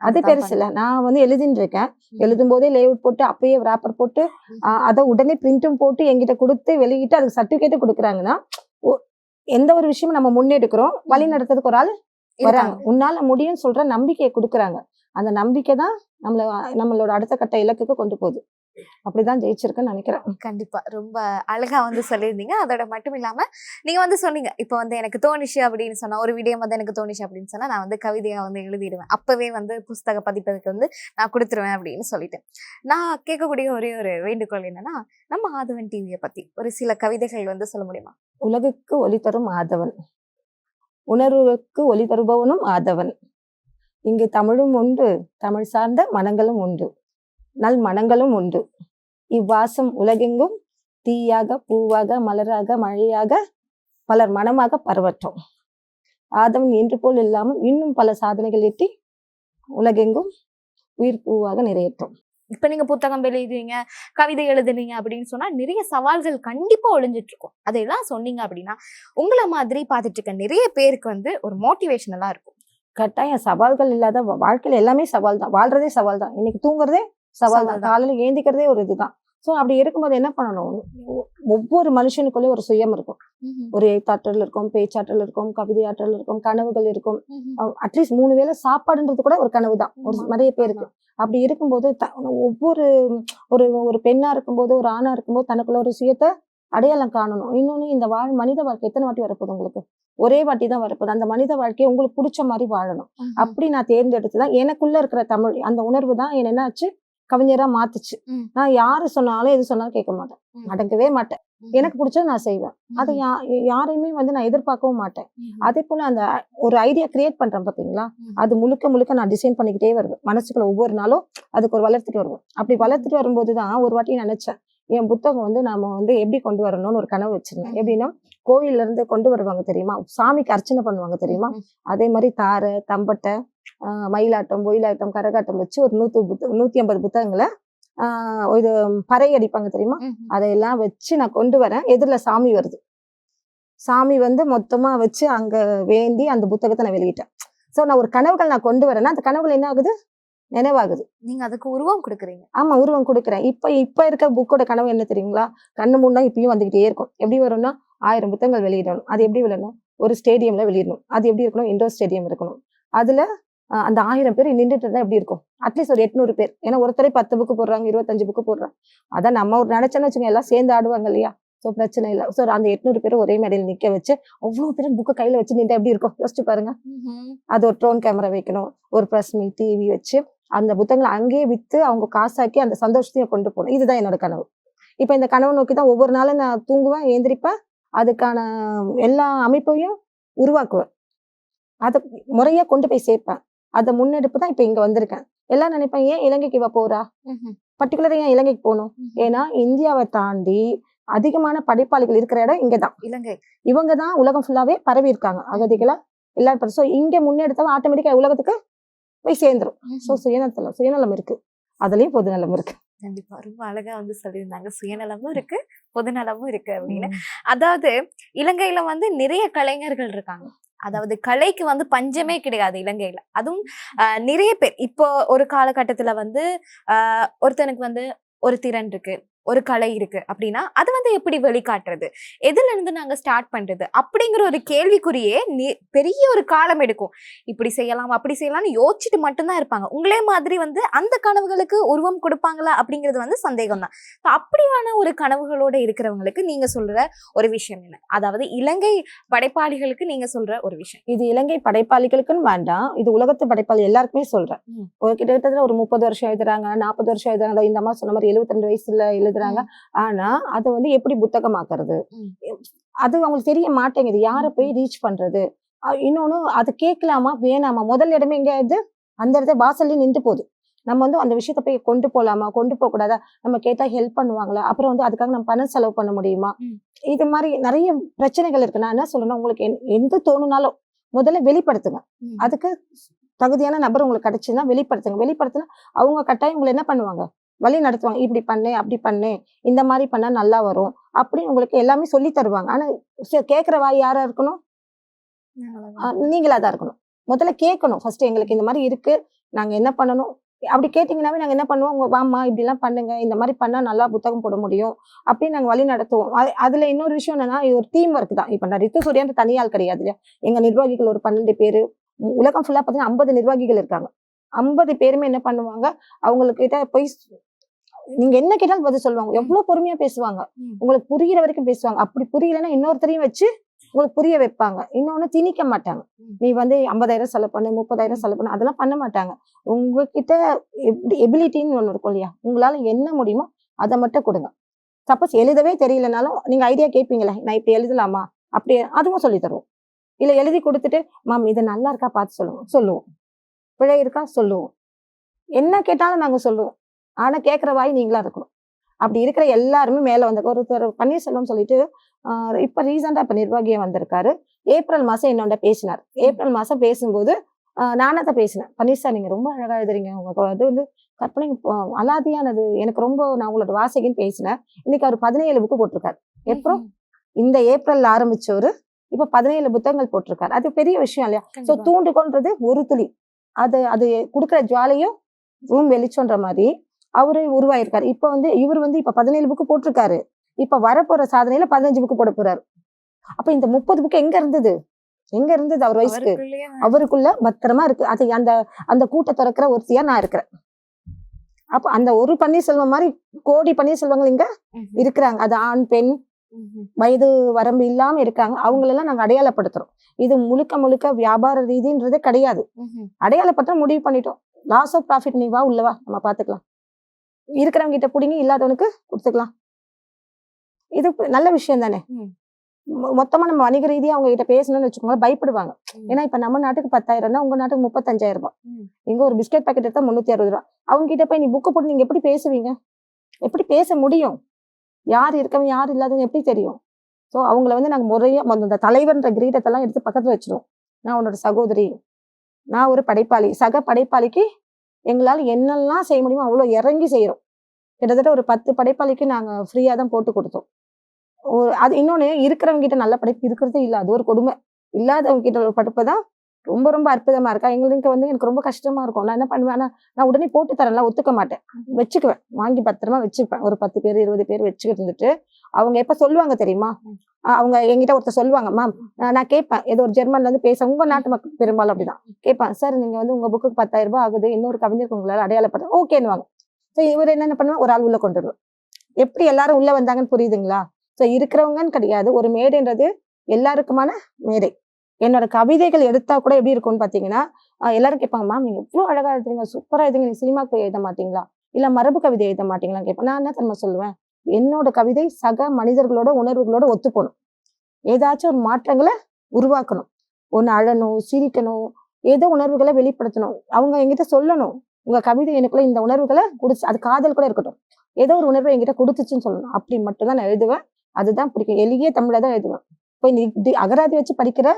அது பெருசு இல்ல. நான் வந்து எழுதின்னு இருக்கேன். எழுதும் போதே லேஅவுட் போட்டு அப்பயே ராப்பர் போட்டு அதை உடனே பிரிண்ட்டும் போட்டு என்கிட்ட கொடுத்து வெளியிட்டு அதுக்கு சர்டிபிகேட்டும் கொடுக்குறாங்கன்னா எந்த ஒரு விஷயமும் நம்ம முன்னெடுக்கிறோம். வழி நடத்துறதுக்கு ஒரு ஆள் வராங்க. உன்னால முடியும்னு சொல்ற நம்பிக்கையை கொடுக்குறாங்க. அந்த நம்பிக்கை தான் நம்மள நம்மளோட அடுத்த கட்ட இலக்குக்கு கொண்டு போகுது. அப்படிதான் ஜெயிச்சிருக்குன்னு நினைக்கிறேன். கண்டிப்பா. ரொம்ப அழகா வந்து சொல்லியிருந்தீங்க. அதோட மட்டும் இல்லாம நீங்க வந்து சொன்னீங்க இப்போ வந்து எனக்கு தோணுச்சு அப்படின்னு சொன்னா ஒரு விடயம் வந்து எனக்கு தோணுச்சு அப்படின்னு சொன்னா நான் வந்து கவிதையா வந்து எழுதிடுவேன். அப்பவே வந்து புஸ்தக பதிப்பதுக்கு வந்து நான் கொடுத்துருவேன் அப்படின்னு சொல்லிட்டு. நான் கேட்கக்கூடிய ஒரே ஒரு வேண்டுகோள் என்னன்னா நம்ம ஆதவன் டிவியை பத்தி ஒரு சில கவிதைகள் வந்து சொல்ல முடியுமா? உலகுக்கு ஒளி தரும் ஆதவன். உணர்வுக்கு ஒளி தருபவனும் ஆதவன். இங்கு தமிழும் உண்டு தமிழ் சார்ந்த மனங்களும் உண்டு. நல் மனங்களும் உண்டு. இவ்வாசம் உலகெங்கும் தீயாக பூவாக மலராக மழையாக பலர் மனமாக பரவட்டும். ஆதவன் என்று போல் இல்லாமல் இன்னும் பல சாதனைகள் எட்டி உலகெங்கும் உயிர் பூவாக நிறையட்டும். இப்ப நீங்க புத்தகம் எழுதுவீங்க கவிதை எழுதுனீங்க அப்படின்னு சொன்னா நிறைய சவால்கள் கண்டிப்பா ஒளிஞ்சிட்டு இருக்கும் அதெல்லாம் சொன்னீங்க அப்படின்னா உங்களை மாதிரி பார்த்துட்டு இருக்க நிறைய பேருக்கு வந்து ஒரு மோட்டிவேஷனலா இருக்கும். கட்டாயம் சவால்கள் இல்லாத வாழ்க்கையில எல்லாமே சவால் தான் வாழ்றதே சவால் தான் இன்னைக்கு தூங்குறதே சவால் தான். காலையில ஏந்திக்கிறதே ஒரு இதுதான். சோ அப்படி இருக்கும்போது என்ன பண்ணணும்? ஒவ்வொரு மனுஷனுக்குள்ளே ஒரு சுயம் இருக்கும். ஒரு எழுத்தாற்றல் இருக்கும் பேச்சாற்றல் இருக்கும் கவிதை ஆற்றல் இருக்கும் கனவுகள் இருக்கும். அட்லீஸ்ட் மூணு வேளை சாப்பாடுன்றது கூட ஒரு கனவு தான். ஒரு. நிறைய பேருக்கு. அப்படி இருக்கும்போது த- ஒவ்வொரு ஒரு ஒரு பெண்ணா இருக்கும்போது ஒரு ஆணா இருக்கும்போது தனக்குள்ள ஒரு சுயத்தை அடையாளம் காணணும். இன்னொன்னு இந்த வாழ் மனித வாழ்க்கை எத்தனை வாட்டி வரப்போகுது உங்களுக்கு? ஒரே வாட்டி தான் வரப்போகுது. அந்த மனித வாழ்க்கையை உங்களுக்கு பிடிச்ச மாதிரி வாழணும். அப்படி நான் தேர்ந்தெடுத்து தான் எனக்குள்ள இருக்கிற தமிழ் அந்த உணர்வு தான் என்ன என்னாச்சு? கவிஞரா மாத்துச்சு. நான் யாரு சொன்னாலும் எது சொன்னாலும் கேட்க மாட்டேன். அடங்கவே மாட்டேன். எனக்கு பிடிச்சது நான் செய்வேன். அதை யா யாரையுமே வந்து நான் எதிர்பார்க்கவும் மாட்டேன். அதே போல அந்த ஒரு ஐடியா கிரியேட் பண்றேன் பாத்தீங்களா. அது முழுக்க முழுக்க நான் டிசைன் பண்ணிக்கிட்டே வருவேன். மனசுக்குள்ள ஒவ்வொரு நாளும் அதுக்கு ஒரு வளர்த்துட்டு வருவேன். அப்படி வளர்த்துட்டு வரும்போது தான் ஒரு வாட்டி நினைச்சேன் என் புத்தகம் வந்து நாம வந்து எப்படி கொண்டு வரணும்னு ஒரு கனவு வச்சிருந்தேன். எப்படின்னா கோயில்ல இருந்து கொண்டு வருவாங்க தெரியுமா? சாமிக்கு அர்ச்சனை பண்ணுவாங்க தெரியுமா. அதே மாதிரி தாரை தம்பட்டை ஆஹ் மயிலாட்டம் ஒயிலாட்டம் கரகாட்டம் வச்சு ஒரு நூத்தி புத்த நூத்தி ஐம்பது புத்தகங்களை ஆஹ் இது பறை அடிப்பாங்க தெரியுமா. அதையெல்லாம் வச்சு நான் கொண்டு வரேன். எதிரில சாமி வருது. சாமி வந்து மொத்தமா வச்சு அங்க வேண்டி அந்த புத்தகத்தை நான் வெளியிட்டேன். சோ நான் ஒரு கனவுகள் நான் கொண்டு வரேன்னா அந்த கனவுகள் என்ன ஆகுது? நினைவாகுது. நீங்க அதுக்கு உருவம் கொடுக்குறீங்க. ஆமா உருவம் கொடுக்குறேன். இப்ப இப்ப இருக்க புக்கோட கனவு என்ன தெரியுங்களா? கண்ணு முன்னா இப்பயும் வந்துகிட்டே இருக்கும். எப்படி வரும்னா ஆயிரம் புத்தகங்கள் வெளியிடணும். அது எப்படி விடணும் ஒரு ஸ்டேடியம்ல வெளியிடணும். அது எப்படி இருக்கணும்? இண்டோர் ஸ்டேடியம் இருக்கணும். அதுல அந்த ஆயிரம் பேர் நின்றுட்டு இருந்தா எப்படி இருக்கும்? அட்லீஸ்ட் ஒரு எட்நூறு பேர். ஏன்னா ஒருத்தரே பத்து புக்கு போடுறாங்க இருபத்தஞ்சு புக்கு போடுறாங்க. அதான் நம்ம ஒரு நினைச்சோன்னு வச்சுங்க எல்லாம் சேர்ந்து ஆடுவாங்க இல்லையா? ஸோ பிரச்சனை இல்லை. ஸோ அந்த எட்நூறு பேர் ஒரே மேடையில் நிக்க வச்சு அவ்வளவு பேர் புக்கை கையில வச்சு நின்றா எப்படி இருக்கும்? யோசிச்சு பாருங்க. அது ஒரு ட்ரோன் கேமரா வைக்கணும். ஒரு ப்ரெஸ் மீட் டிவி வச்சு அந்த புத்தகங்களை அங்கேயே வித்து அவங்க காசாக்கி அந்த சந்தோஷத்தையும் கொண்டு போகணும். இதுதான் என்னோட கனவு. இப்போ இந்த கனவு நோக்கி தான் ஒவ்வொரு நாளும் நான் தூங்குவேன் ஏந்திரிப்பேன். அதுக்கான எல்லா அமைப்பையும் உருவாக்குவேன். அதை முறையா கொண்டு போய் சேர்ப்பேன். அதை முன்னெடுப்பு தான் இப்போ இங்க வந்திருக்கேன். எல்லாம் நினைப்பேன் ஏன் இலங்கைக்கு இவ போறா. பர்டிகுலரா ஏன் இலங்கைக்கு போகணும். ஏன்னா இந்தியாவை தாண்டி அதிகமான படைப்பாளிகள் இருக்கிற இடம் இங்கதான். இலங்கை. இவங்க தான் உலகம் ஃபுல்லாவே பரவி இருக்காங்க. அகதிகளா எல்லாரும் ஸோ இங்க முன்னெடுத்தாலும் ஆட்டோமேட்டிக்கா உலகத்துக்கு போய் சேர்ந்துரும். ஸோ சுயநலம் சுயநலம் இருக்கு. அதுலயும் பொதுநலம் இருக்கு. கண்டிப்பா. ரொம்ப அழகா வந்து சொல்லியிருந்தாங்க. சுயநலமும் இருக்கு பொதுநலமும் இருக்கு அப்படின்னு. அதாவது இலங்கையில வந்து நிறைய கலைஞர்கள் இருக்காங்க. அதாவது கலைக்கு வந்து பஞ்சமே கிடையாது இலங்கையில. அதுவும் நிறைய பேர். இப்போ ஒரு காலகட்டத்துல வந்து ஆஹ், ஒருத்தனுக்கு வந்து ஒரு திறன் இருக்கு. ஒரு கலை இருக்கு அப்படின்னா அது வந்து எப்படி வெளிக்காட்டுறது? எதுல இருந்து நாங்க ஸ்டார்ட் பண்றது? அப்படிங்கிற ஒரு கேள்விக்குறியே பெரிய ஒரு காலம் எடுக்கும். இப்படி செய்யலாம் அப்படி செய்யலாம்னு யோசிச்சுட்டு மட்டும்தான் இருப்பாங்க. உங்களே மாதிரி வந்து அந்த கனவுகளுக்கு உருவம் கொடுப்பாங்களா அப்படிங்கிறது வந்து சந்தேகம் தான் அப்படியான ஒரு கனவுகளோட இருக்கிறவங்களுக்கு நீங்க சொல்ற ஒரு விஷயம் என்ன? அதாவது இலங்கை படைப்பாளிகளுக்கு நீங்க சொல்ற ஒரு விஷயம். இது இலங்கை படைப்பாளிகளுக்குன்னு வேண்டாம். இது உலகத்து படைப்பாளி எல்லாருக்குமே சொல்றேன். ஒரு கிட்டத்தட்ட ஒரு முப்பது வருஷம் எழுதுறாங்க நாற்பது வருஷம் எழுதுறாங்க. இந்த மாதிரி சொன்ன மாதிரி 72 வயசுல எழுதுறாங்க. ஆனா அதை வந்து எப்படி புத்தகமாக்குறது. அது அவங்களுக்கு தெரிய மாட்டேங்குது. யாரை போய் ரீச் பண்றது? இன்னொன்னு அது கேட்கலாமா? வேணாமா? முதல் இடமே எங்க இது? அந்த இடத்துல வாசல்ல நின்று போகுது. நம்ம வந்து அந்த விஷயத்த போய் கொண்டு போலாமா? கொண்டு போக கூடாதா? நம்ம கேட்டா ஹெல்ப் பண்ணுவாங்களா? அப்புறம் வந்து அதுக்காக நம்ம பணம் செலவு பண்ண முடியுமா. இது மாதிரி நிறைய பிரச்சனைகள் இருக்கு. நான் என்ன சொல்லணும் உங்களுக்கு எந்த- எந்த தோணுனாலும் முதல்ல வெளிப்படுத்துங்க. அதுக்கு தகுதியான நபர் உங்களுக்கு கிடைச்சுன்னா வெளிப்படுத்துங்க. வெளிப்படுத்தினா அவங்க கட்டாயம் உங்களை என்ன பண்ணுவாங்க? வழி நடத்துவாங்க. இப்படி பண்ணு அப்படி பண்ணு. இந்த மாதிரி பண்ணா நல்லா வரும். அப்படின்னு உங்களுக்கு எல்லாமே சொல்லி தருவாங்க. ஆனா சரி, கேக்குற வாய் யாரா இருக்கணும்? நீங்களா தான் இருக்கணும். முதல்ல கேட்கணும். ஃபர்ஸ்ட் எங்களுக்கு இந்த மாதிரி இருக்கு. நாங்க என்ன பண்ணணும்? அப்படி கேட்டீங்கன்னாவே நாங்க என்ன பண்ணுவோம்? உங்க வாமா இப்படி எல்லாம் பண்ணுங்க. இந்த மாதிரி பண்ணா நல்லா புத்தகம் போட முடியும். அப்படின்னு நாங்க வழி நடத்துவோம். அது- அதுல இன்னொரு விஷயம் என்னன்னா இது ஒரு டீம் ஒர்க் தான். இப்ப நான் ரித்து சூர்யான்ற தனியாள் கிடையாது இல்லையா? எங்க நிர்வாகிகள் ஒரு பன்னெண்டு பேரு. உலகம் ஃபுல்லா பாத்தீங்கன்னா ஐம்பது நிர்வாகிகள் இருக்காங்க. ஐம்பது பேருமே என்ன பண்ணுவாங்க? அவங்களுக்கு கிட்ட போய் நீங்க என்ன கேட்டாலும் பதில் சொல்லுவாங்க. எவ்வளவு பொறுமையா பேசுவாங்க. உங்களுக்கு புரியுற வரைக்கும் பேசுவாங்க. அப்படி புரியலைன்னா இன்னொருத்தரையும் வச்சு உங்களுக்கு புரிய வைப்பாங்க. இன்னொன்னு திணிக்க மாட்டாங்க. நீ வந்து ஐம்பதாயிரம் செலவு பண்ணு முப்பதாயிரம் செலவு பண்ணு அதெல்லாம் பண்ண மாட்டாங்க. உங்ககிட்ட எப்படி எபிலிட்டின்னு ஒண்ணு இருக்கும் இல்லையா? உங்களால என்ன முடியுமோ அதை மட்டும் கொடுங்க. சப்போஸ் எழுதவே தெரியலனாலும் நீங்க ஐடியா கேட்பீங்களே நான் இப்படி எழுதலாமா? அப்படி அதுவும் சொல்லி தருவோம். இல்ல எழுதி கொடுத்துட்டு மேம் இது நல்லா இருக்கா? பார்த்து சொல்லுவோம் சொல்லுவோம். பிழை இருக்கா? சொல்லுவோம். என்ன கேட்டாலும் நாங்க சொல்லுவோம். ஆனா கேட்கிற வாய் நீங்களா இருக்கணும். அப்படி இருக்கிற எல்லாருமே மேல வந்த ஒருத்தர் பன்னீர்செல்வம் சொல்லிட்டு இப்ப ரீசெண்டா இப்ப நிர்வாகியா வந்திருக்காரு. ஏப்ரல் மாசம் என்னோட பேசினார். ஏப்ரல் மாசம் பேசும்போது ஆஹ் நானா தான் பேசினேன். பன்னீர் சார் நீங்க ரொம்ப அழகா எழுதுறீங்க. உங்க இது வந்து கற்பனை அலாதியானது. எனக்கு ரொம்ப நான் உங்களோட வாசகின்னு பேசினேன். இன்னைக்கு அவர் பதினேழு புக்கு போட்டிருக்காரு. எப்போ இந்த ஏப்ரல்ல ஆரம்பிச்சவரு இப்ப பதினேழு புத்தகங்கள் போட்டிருக்காரு. அது பெரிய விஷயம் இல்லையா? சோ கண்டிப்பா. தூண்டுகோன்றது ஒரு துளி. அது அது கொடுக்குற ஜுவாலையும் ரூம் வெளிச்சோன்ற மாதிரி அவரு உருவாயிருக்காரு. இப்ப வந்து இவர் வந்து இப்ப பதினேழு புக்கு போட்டிருக்காரு. இப்ப வரப்போற சாதனையில பதினஞ்சு புக்கு போட போறாரு. அப்ப இந்த முப்பது புக்கு எங்க இருந்தது? எங்க இருந்தது அவர் வயசுக்கு? அவருக்குள்ள பத்திரமா இருக்கு. அது அந்த அந்த கூட்ட திறக்கிற ஒருத்தியா நான் இருக்கிறேன். அப்ப அந்த ஒரு பன்னீர்செல்வம் மாதிரி கோடி பன்னீர்செல்வங்கள் இங்க. இருக்கிறாங்க. அது ஆண் பெண். வயது வரம்பு இல்லாம இருக்காங்க. அவங்களெல்லாம் நாங்க அடையாளப்படுத்துறோம். இது முழுக்க முழுக்க வியாபார ரீதின்றதே கிடையாது. அடையாளப்படுத்த முடிவு பண்ணிட்டோம். லாஸ் ஆஃப் ப்ராஃபிட் நீ வா உள்ளவா? நம்ம பாத்துக்கலாம். இருக்கிறவங்க கிட்ட பிடிங்கி இல்லாதவனுக்கு கொடுத்துக்கலாம். இது நல்ல விஷயம் தானே. மொத்தமா நம்ம வணிக ரீதியா அவங்க கிட்ட பேசணும்னு வச்சுக்கோங்களேன் பயப்படுவாங்க. ஏன்னா இப்ப நம்ம நாட்டுக்கு பத்தாயிரம் உங்க நாட்டுக்கு முப்பத்தஞ்சாயிரம் ரூபாய். ம். இங்க ஒரு பிஸ்கெட் பாக்கெட் எடுத்தா முன்னூத்தி அறுபது ரூபா அவங்க கிட்ட போய் நீ புக்கு போட்டு நீங்க எப்படி பேசுவீங்க? எப்படி பேச முடியும்? யார் இருக்கவன் யார் இல்லாதவங்க எப்படி தெரியும்? ஸோ அவங்கள வந்து நாங்கள் முறையாக அந்த தலைவர்ன்ற கிரீடத்தெல்லாம் எடுத்து பக்கத்தில் வச்சிருவோம். நான் உன்னோட சகோதரி. நான் ஒரு படைப்பாளி. சக படைப்பாளிக்கு எங்களால் என்னெல்லாம் செய்ய முடியுமோ அவ்வளோ இறங்கி செய்கிறோம் கிட்டத்தட்ட ஒரு பத்து படைப்பாளிக்கு நாங்கள் ஃப்ரீயாக தான் போட்டு கொடுத்தோம். ஒரு அது இன்னொன்று இருக்கிறவங்க கிட்ட நல்ல படைப்பு இருக்கிறதே இல்லை. அது ஒரு கொடுமை. இல்லாதவங்க கிட்ட ஒரு படைப்பு தான் ரொம்ப ரொம்ப அற்புதமாக இருக்கா? எங்களுக்கு வந்து எனக்கு ரொம்ப கஷ்டமா இருக்கும். நான் என்ன பண்ணுவேன்? நான் உடனே போட்டு தரேன்லாம் ஒத்துக்க மாட்டேன். வச்சுக்குவேன். வாங்கி பத்திரமா வச்சுப்பேன். ஒரு பத்து பேர் இருபது பேர் வச்சுக்கிட்டு இருந்துட்டு அவங்க எப்போ சொல்லுவாங்க தெரியுமா? அவங்க என்கிட்ட ஒருத்தர் சொல்லுவாங்க மேம் நான் கேட்பேன். ஏதோ ஒரு ஜெர்மன்ல இருந்து பேச உங்க நாட்டு மக்கள் பெரும்பாலும் அப்படிதான். கேட்பேன் சார் நீங்க வந்து உங்க புக்கு பத்தாயிரம் ரூபாய் ஆகுது. இன்னொரு கவிஞருக்கு உங்களால் அடையாளப்படுத்த ஓகேன்னுவாங்க. ஸோ இவர் என்னென்ன பண்ணுவேன் ஒரு ஆள் உள்ள கொண்டு வருவோம் எப்படி எல்லாரும் உள்ள வந்தாங்கன்னு புரியுதுங்களா? ஸோ இருக்கிறவங்கன்னு கிடையாது. ஒரு மேடைன்றது எல்லாருக்குமான மேடை. என்னோட கவிதைகள் எடுத்தா கூட எப்படி இருக்கும்னு பாத்தீங்கன்னா எல்லாரும் கேட்பாங்க மேம் நீங்க இவ்வளவு அழகா எழுதுறீங்க சூப்பரா எழுதுங்க நீங்கள் சினிமாக்கு போய் எழுத மாட்டீங்களா? இல்ல மரபு கவிதை எழுத மாட்டீங்களான்னு கேட்பேன் நான் என்ன தெரியுமா சொல்லுவேன்? என்னோட கவிதை சக மனிதர்களோட உணர்வுகளோட ஒத்து போகணும் ஏதாச்சும் ஒரு மாற்றங்களை உருவாக்கணும். ஒன்று அழணும் சிரிக்கணும் ஏதோ உணர்வுகளை வெளிப்படுத்தணும். அவங்க என்கிட்ட சொல்லணும். உங்க கவிதை எனக்குள்ள இந்த உணர்வுகளை குடிச்சு அது காதல் கூட இருக்கட்டும். ஏதோ ஒரு உணர்வை என்கிட்ட கொடுத்துச்சுன்னு சொல்லணும். அப்படி மட்டும் தான் நான் எழுதுவேன். அதுதான் பிடிக்கும். எளிய தமிழை தான் எழுதுவேன். போய் நீ அகராதி வச்சு படிக்கிற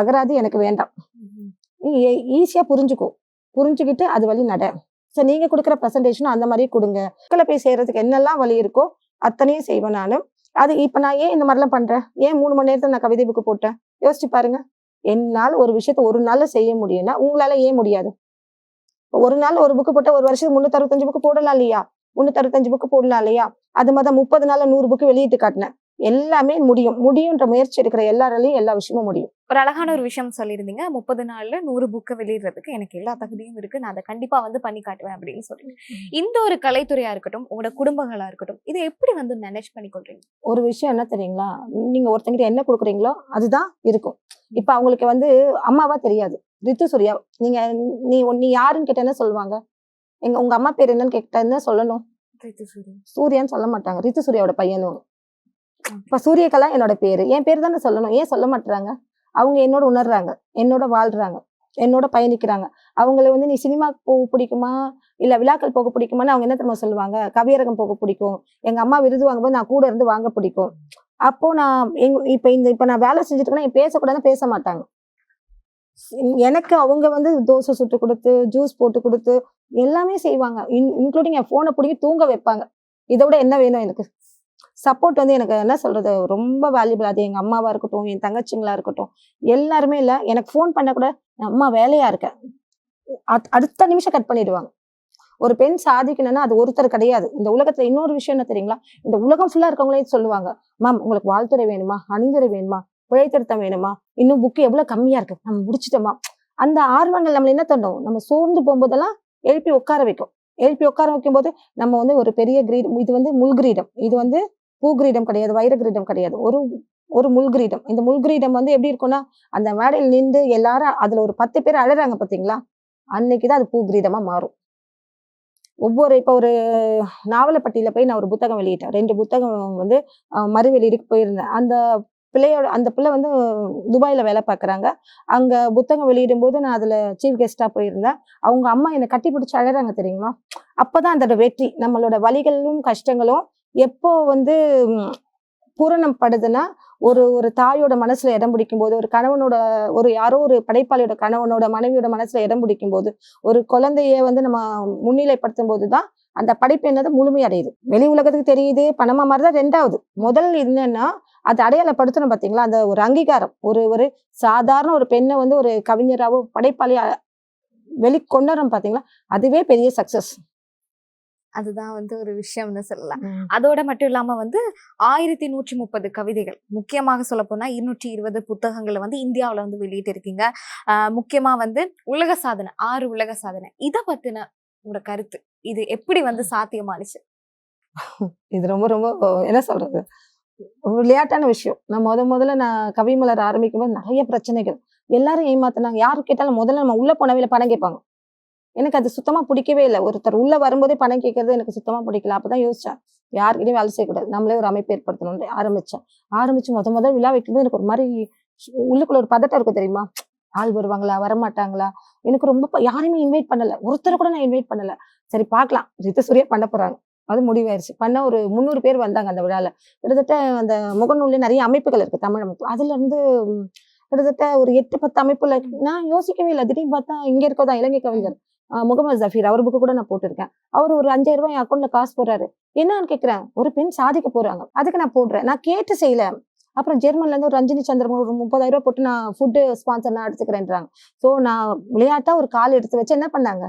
அகராதி எனக்கு வேண்டாம். நீ ஈஸியா புரிஞ்சுக்கோ. புரிஞ்சுக்கிட்டு அது வழி நட. ஸோ நீங்க கொடுக்குற ப்ரெசன்டேஷனும் அந்த மாதிரி கொடுங்க. மக்களை போய் செய்யறதுக்கு என்னெல்லாம் வழி இருக்கோ அத்தனையும் செய்வேன் நான். அது இப்ப நான் ஏன் இந்த மாதிரிலாம் பண்றேன்? ஏன் மூணு மணி நேரத்துல நான் கவிதை புக்கு போட்டேன்? யோசிச்சு பாருங்க. என்னால் ஒரு விஷயத்த ஒரு நாள்ல செய்ய முடியும்னா உங்களால ஏன் முடியாது? ஒரு நாள் ஒரு புக்கு போட்டா ஒரு வருஷத்துக்கு முன்னூத்தி புக்கு போடலாம் இல்லையா? முன்னூத்தி புக்கு போடலாம் இல்லையா? அது மாதிரி முப்பது நாள்ல நூறு புக்கு வெளியிட்டு காட்டினேன். எல்லாமே முடியும். முடியுன்ற முயற்சி எடுக்கிற எல்லாராலையும் எல்லா விஷயமும் முடியும். ஒரு அழகான ஒரு விஷயம் சொல்லியிருந்தீங்க. முப்பது நாள்ல நூறு புக்கை வெளியிடுறதுக்கு எனக்கு எல்லா தகுதியும் இருக்கு. நான் அதை கண்டிப்பா வந்து பண்ணி காட்டுவேன் அப்படின்னு சொல்லி. இந்த ஒரு கலைத்துறையா இருக்கட்டும் உங்களோட குடும்பங்களா இருக்கட்டும் இதை எப்படி வந்து மேனேஜ் பண்ணி கொள்றீங்க ஒரு விஷயம் என்ன தெரியுங்களா? நீங்க ஒருத்தங்கிட்ட என்ன கொடுக்குறீங்களோ அதுதான் இருக்கும். இப்ப அவங்களுக்கு வந்து அம்மாவா தெரியாது. ரித்து சூர்யா நீங்க நீ நீ யாருன்னு கேட்ட என்ன சொல்லுவாங்க? எங்க உங்க அம்மா பேர் என்னன்னு கேட்டா என்ன சொல்லணும்? சூர்யான்னு சொல்ல மாட்டாங்க. ரித்து சூர்யாவோட பையனும் இப்ப சூரியகலா என்னோட பேரு. என் பேர் தானே சொல்லணும். ஏன் சொல்ல மாட்டாங்க அவங்க என்னோட உணர்றாங்க. என்னோட வாழ்றாங்க. என்னோட பயணிக்கிறாங்க. அவங்கள வந்து நீ சினிமா போக பிடிக்குமா? இல்ல விழாக்கள் போக பிடிக்குமான்னு அவங்க என்ன தெரியுமா சொல்லுவாங்க? கவியரகம் போக பிடிக்கும். எங்க அம்மா விருது வாங்கும்போது நான் கூட இருந்து வாங்க பிடிக்கும். அப்போ நான் எங்க இப்ப இந்த இப்ப நான் வேலை செஞ்சுட்டு இருக்கேன்னா பேசக்கூடாதுன்னு பேச மாட்டாங்க. எனக்கு அவங்க வந்து தோசை சுட்டு கொடுத்து ஜூஸ் போட்டு கொடுத்து எல்லாமே செய்வாங்க. இன் இன்க்ளூடிங் என் ஃபோனை பிடிக்கி தூங்க வைப்பாங்க. இதை விட என்ன வேணும் எனக்கு? சப்போர்ட் வந்து எனக்கு என்ன சொல்றது? ரொம்ப வேல்யூபிள் அது எங்க அம்மாவா இருக்கட்டும் என் தங்கச்சிங்களா இருக்கட்டும். எல்லாருமே இல்லை. எனக்கு ஃபோன் பண்ண கூட அம்மா வேலையா இருக்கேன் அடுத்த நிமிஷம் கட் பண்ணிடுவாங்க. ஒரு பெண் சாதிக்கணும்னா அது ஒருத்தர் கிடையாது. இந்த உலகத்துல இன்னொரு விஷயம் என்ன தெரியுங்களா? இந்த உலகம் ஃபுல்லா இருக்கவங்களே சொல்லுவாங்க மேம் உங்களுக்கு வாழ்த்துறை வேணுமா? அணிந்துரை வேணுமா? பிழைத்திருத்தம் வேணுமா? இன்னும் புக்கு எவ்வளவு கம்மியா இருக்கு? நம்ம முடிச்சிட்டோமா? அந்த ஆர்வங்கள் நம்மள என்ன தண்டோம் நம்ம சோர்ந்து போகும்போதெல்லாம் எழுப்பி உட்கார வைக்கும். எழுப்பி உட்கார வைக்கும்போது நம்ம வந்து ஒரு பெரிய கிரீடம் இது வந்து முள்கிரீடம் இது வந்து பூ கிரீடம் கிடையாது வைர கிரீடம் கிடையாது. ஒரு ஒரு முள்கிரீடம் இந்த முள்கிரீடம் வந்து எப்படி இருக்கும்னா அந்த மேடையில் நின்று எல்லாரும் அதுல ஒரு பத்து பேர் அழறாங்க பாத்தீங்களா? அன்னைக்குதான் அது பூ கிரீடமா மாறும். ஒவ்வொரு இப்போ ஒரு நாவலப்பட்டியில போய் நான் ஒரு புத்தகம் வெளியிட்டேன். ரெண்டு புத்தகம் வந்து மறு வெளியீடுக்கு போயிருந்தேன். அந்த பிள்ளையோட அந்த பிள்ளை வந்து துபாயில் வேலை பார்க்குறாங்க. அங்கே புத்தகம் வெளியிடும் போது நான் அதில் சீஃப் கெஸ்ட்டாக போயிருந்தேன். அவங்க அம்மா என்னை கட்டி பிடிச்சி அழகிறாங்க தெரியுமா? அப்போ தான் அதோட வெற்றி நம்மளோட வழிகளும் கஷ்டங்களும் எப்போ வந்து பூரணம் படுதுன்னா ஒரு ஒரு தாயோட மனசுல இடம் பிடிக்கும் போது ஒரு கணவனோட ஒரு யாரோ ஒரு படைப்பாளியோட கணவனோட மனைவியோட மனசுல இடம் பிடிக்கும் போது ஒரு குழந்தைய வந்து நம்ம முன்னிலைப்படுத்தும் போது தான் அந்த படைப்பு என்னது முழுமையடையுது வெளி உலகத்துக்கு தெரியுது. பணமா மாதிரிதான் ரெண்டாவது முதல் என்னன்னா அது அடையாளப்படுத்தணும் பாத்தீங்களா அந்த ஒரு அங்கீகாரம். ஒரு ஒரு சாதாரண ஒரு பெண்ணை வந்து ஒரு கவிஞராவோ படைப்பாளியா வெளிக்கொண்டரும் பாத்தீங்களா அதுவே பெரிய சக்சஸ் அதுதான் வந்து ஒரு விஷயம்னு சொல்லலாம். அதோட மட்டும் இல்லாம வந்து ஆயிரத்தி நூற்றி முப்பது கவிதைகள். முக்கியமாக சொல்ல போனா இருநூற்றி இருபது புத்தகங்களை வந்து இந்தியாவுல வந்து வெளியிட்டு இருக்கீங்க முக்கியமா வந்து உலக சாதனை ஆறு உலக சாதனை. இத பத்தின உங்களோட கருத்து. இது எப்படி வந்து சாத்தியமானுச்சு? இது ரொம்ப ரொம்ப என்ன சொல்றது? விளையாட்டான விஷயம். நான் முத முதல்ல நான் கவிமலர் ஆரம்பிக்கும் போது நிறைய பிரச்சனைகள். எல்லாரும் ஏமாத்தினாங்க. யாரு கேட்டாலும் முதல்ல நம்ம உள்ள போனவையில பணம் கேட்பாங்க. எனக்கு அது சுத்தமா பிடிக்கவே இல்லை. ஒருத்தர் உள்ள வரும்போதே பணம் கேட்கறது எனக்கு சுத்தமா பிடிக்கல. அப்பதான் யோசிச்சேன். யாருக்கிட்டையும் வேலை செய்யக்கூடாது. நம்மளே ஒரு அமைப்பு ஏற்படுத்தணும்னு ஆரம்பிச்சேன். ஆரம்பிச்சு முத முதல் விழா வைக்கும்போது எனக்கு ஒரு மாதிரி உள்ளுக்குள்ள ஒரு பதட்டம் இருக்கும் தெரியுமா? ஆள் வருவாங்களா? வரமாட்டாங்களா? எனக்கு ரொம்ப ப- யாரையுமே இன்வைட் பண்ணல. ஒருத்தரை கூட நான் இன்வைட் பண்ணல. சரி பார்க்கலாம். ரித்து சூர்யா பண்ண போறாங்க. அது முடிவாயிருச்சு. பண்ண ஒரு முந்நூறு பேர் வந்தாங்க அந்த விழாவில் கிட்டத்தட்ட அந்த முகநூல்ல நிறைய அமைப்புகள் இருக்கு தமிழ் அமைப்பு. அதுல இருந்து கிட்டத்தட்ட ஒரு எட்டு பத்து அமைப்புல நான் யோசிக்கவே இல்லை. திடீர்னு பார்த்தா இங்க இருக்கதான் இலங்கை கவிஞர். முகமது ஜஃபீர் அவர் புக்கு கூட நான் போட்டிருக்கேன். அவர் ஒரு அஞ்சாயிரம் ரூபாய் என் அக்கௌண்ட்ல காசு போடுறாரு. என்னன்னு கேட்கிறேன் ஒரு பெண் சாதிக்க போறாங்க. அதுக்கு நான் போடுறேன். நான் கேட்டு செய்யல. அப்புறம் ஜெர்மன்லேருந்து ஒரு ரஞ்சினி சந்திரன் ஒரு முப்பதாயிரம் ரூபா போட்டு நான் ஃபுட்டு ஸ்பான்சர்லாம் எடுத்துக்கிறேன்றாங்க. ஸோ நான் விளையாட்டா ஒரு கால் எடுத்து வச்சு என்ன பண்ணாங்க?